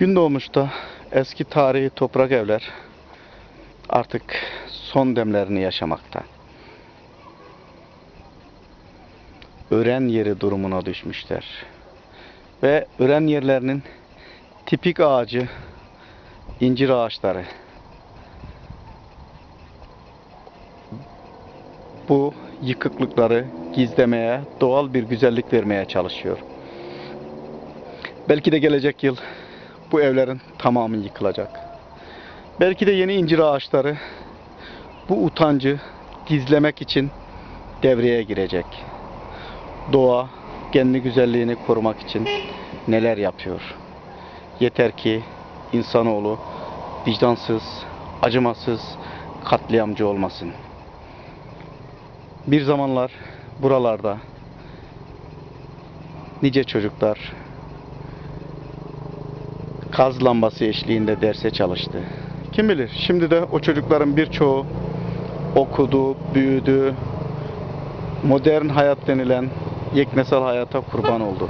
Gündoğmuş'ta eski tarihi toprak evler artık son demlerini yaşamakta. Ören yeri durumuna düşmüşler. Ve ören yerlerinin tipik ağacı incir ağaçları. Bu yıkıklıkları gizlemeye, doğal bir güzellik vermeye çalışıyor. Belki de gelecek yıl bu evlerin tamamı yıkılacak. Belki de yeni incir ağaçları bu utancı gizlemek için devreye girecek. Doğa kendi güzelliğini korumak için neler yapıyor? Yeter ki insanoğlu vicdansız, acımasız, katliamcı olmasın. Bir zamanlar buralarda nice çocuklar kaz lambası eşliğinde derse çalıştı. Kim bilir şimdi de o çocukların birçoğu okudu, büyüdü, modern hayat denilen yeknesel hayata kurban oldu.